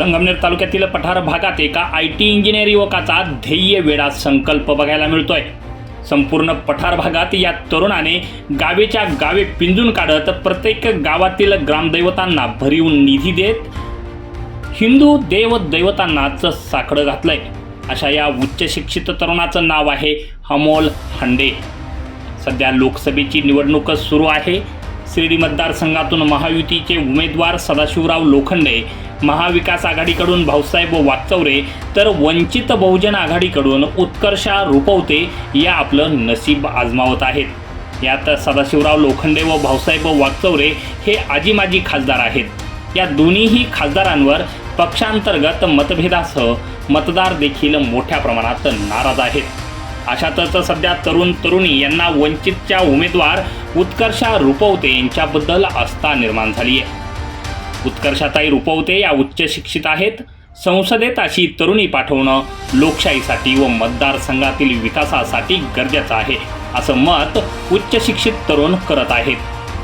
संगमनेर तालुक्यातील पठार भागात एका आय टी इंजिनियर युवकाचा ध्येय वेळा संकल्प बघायला मिळतोय. संपूर्ण पठार भागात या तरुणाने गावेच्या गावे पिंजून काढत प्रत्येक गावातील ग्रामदैवतांना भरीव निधी देत हिंदू देव दैवतांनाच साकडं घातलंय. अशा या उच्च शिक्षित तरुणाचं नाव आहे अमोल हंडे. सध्या लोकसभेची निवडणूक सुरू आहे. शिर्डी मतदारसंघातून महायुतीचे उमेदवार सदाशिवराव लोखंडे महाविकास आघाडीकडून भाऊसाहेब वाकचौरे तर वंचित बहुजन आघाडीकडून उत्कर्षा रुपवते या आपलं नशीब आजमावत आहेत. यात सदाशिवराव लोखंडे व भाऊसाहेब वाकचौरे हे आजी माजी खासदार आहेत. या दोन्हीही खासदारांवर पक्षांतर्गत मतभेदासह मतदार देखील मोठ्या प्रमाणात नाराज आहेत. अशातच सध्या तरुण तरुणी यांना वंचितच्या उमेदवार उत्कर्षा रुपवते यांच्याबद्दल आस्था निर्माण झाली आहे. उत्कर्षाताई रुपवते या उच्च शिक्षित आहेत. संसदेत अशी तरुणी पाठवणं लोकशाहीसाठी व मतदारसंघातील विकासासाठी गरजेचं आहे असं मत उच्च शिक्षित तरुण करत आहेत.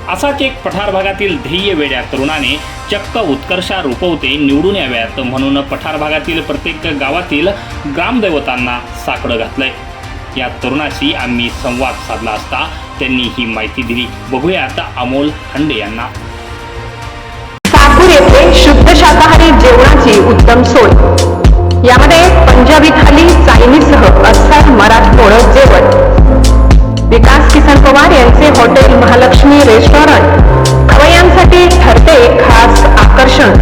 असाच एक पठार भागातील ध्येय वेड्या तरुणाने चक्क उत्कर्षा रुपवते निवडून याव्यात म्हणून पठार भागातील प्रत्येक गावातील ग्रामदैवतांना साकडं घातलंय. या तरुणाशी आम्ही संवाद साधला असता त्यांनी ही माहिती दिली. बघूया आता अमोल हंडे यांना. साकूर येथे शुद्ध शाकाहारी जेवणाची उत्तम सोय. यामध्ये पंजाबी थाली चायनीजसह अस्सल मराठमोळ जेवण. विकास किसन पवार यांचे हॉटेल महालक्ष्मी रेस्टॉरंट. खवयांसाठी ठरते खास आकर्षण.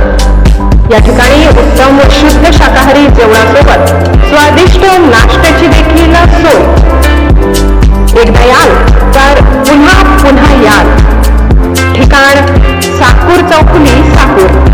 या ठिकाणी उत्तम व शुद्ध शाकाहारी जेवणासोबत police support